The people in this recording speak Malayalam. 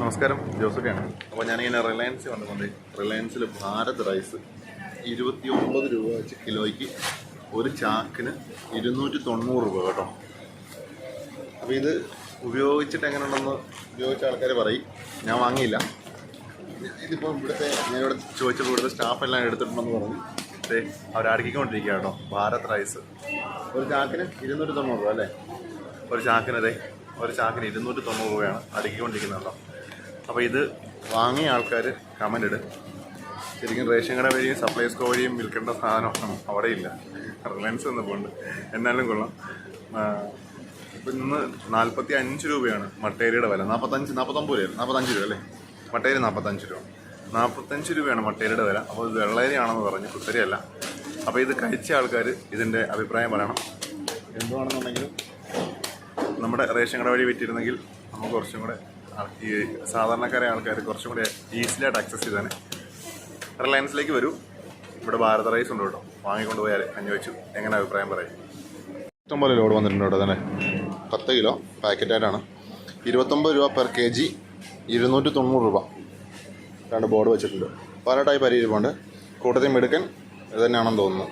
നമസ്കാരം ജോസഫിയാണ്. അപ്പോൾ ഞാനിങ്ങനെ റിലയൻസ് വന്നുകൊണ്ട് റിലയൻസിൽ ഭാരത് റൈസ് ഇരുപത്തി ഒമ്പത് രൂപ വെച്ച് കിലോയ്ക്ക് ഒരു ചാക്കിന് ഇരുന്നൂറ്റി തൊണ്ണൂറ് രൂപ കേട്ടോ. അപ്പോൾ ഇത് ഉപയോഗിച്ചിട്ട് എങ്ങനെ ഉണ്ടെന്ന് ഉപയോഗിച്ച ആൾക്കാർ പറയും. ഞാൻ വാങ്ങിയില്ല. ഇതിപ്പോൾ ഇവിടുത്തെ ഞാൻ ഞാനിവിടെ ചോദിച്ചപ്പോൾ ഇവിടുത്തെ സ്റ്റാഫെല്ലാം എടുത്തിട്ടുണ്ടെന്ന് പറഞ്ഞു. ദേ അവരടുക്കിക്കൊണ്ടിരിക്കുക കേട്ടോ ഭാരത് റൈസ്. ഒരു ചാക്കിന് ഇരുന്നൂറ്റി തൊണ്ണൂറ് രൂപ അല്ലേ? ഒരു ചാക്കിന് അതെ ഒരു ചാക്കിന് ഇരുന്നൂറ്റി തൊണ്ണൂറ് രൂപയാണ് അടുക്കിക്കൊണ്ടിരിക്കുന്നത് കേട്ടോ. അപ്പോൾ ഇത് വാങ്ങിയ ആൾക്കാർ കമന്റ് ഇട്. ശരിക്കും റേഷൻ കട വഴിയും സപ്ലൈസ്കോ വഴിയും വിൽക്കേണ്ട സാധനമാണ് അവിടെ ഇല്ല. റിലയൻസ് എന്ന് പോകുന്നുണ്ട് എന്നാലും കൊള്ളാം. ഇപ്പം ഇന്ന് നാൽപ്പത്തി അഞ്ച് രൂപയാണ് മട്ടേരിയുടെ വില. നാൽപ്പത്തഞ്ച് നാൽപ്പത്തൊമ്പത് രൂപ നാൽപ്പത്തഞ്ച് രൂപ അല്ലേ? മട്ടേരി നാൽപ്പത്തഞ്ച് രൂപ. നാൽപ്പത്തഞ്ച് രൂപയാണ് മട്ടേരിയുടെ വില. അപ്പോൾ ഇത് വെള്ളേരിയാണെന്ന് പറഞ്ഞ് കുത്തരിയല്ല. അപ്പോൾ ഇത് കഴിച്ച ആൾക്കാർ ഇതിന്റെ അഭിപ്രായം പറയണം. എന്തുവാണെന്നുണ്ടെങ്കിലും നമ്മുടെ റേഷൻ കട വഴി വിറ്റിരുന്നെങ്കിൽ നമുക്ക് കുറച്ചും കൂടെ ഈ സാധാരണക്കാരെ ആൾക്കാർ കുറച്ചും കൂടെ ഈസിലായിട്ട് ആക്സസ് ചെയ്താൽ റിലയൻസിലേക്ക് വരൂ. ഇവിടെ ഭാരത റൈസ് ഉണ്ട് കേട്ടോ. വാങ്ങിക്കൊണ്ട് പോയാൽ അന്വേഷിച്ചു. എങ്ങനെ അഭിപ്രായം പറയും? ഇഷ്ടംപോലെ ലോഡ് വന്നിട്ടുണ്ട് ഇവിടെ തന്നെ. പത്ത് കിലോ പാക്കറ്റായിട്ടാണ് ഇരുപത്തൊമ്പത് രൂപ പെർ കെ ജി ഇരുന്നൂറ്റി തൊണ്ണൂറ് രൂപ. രണ്ട് ബോർഡ് വെച്ചിട്ടുണ്ട്. പല ടൈപ്പ് അരി ഇരിപ്പുണ്ട് കൂട്ടത്തിൽ മിടുക്കൻ ഇത് തന്നെയാണെന്ന് തോന്നുന്നു.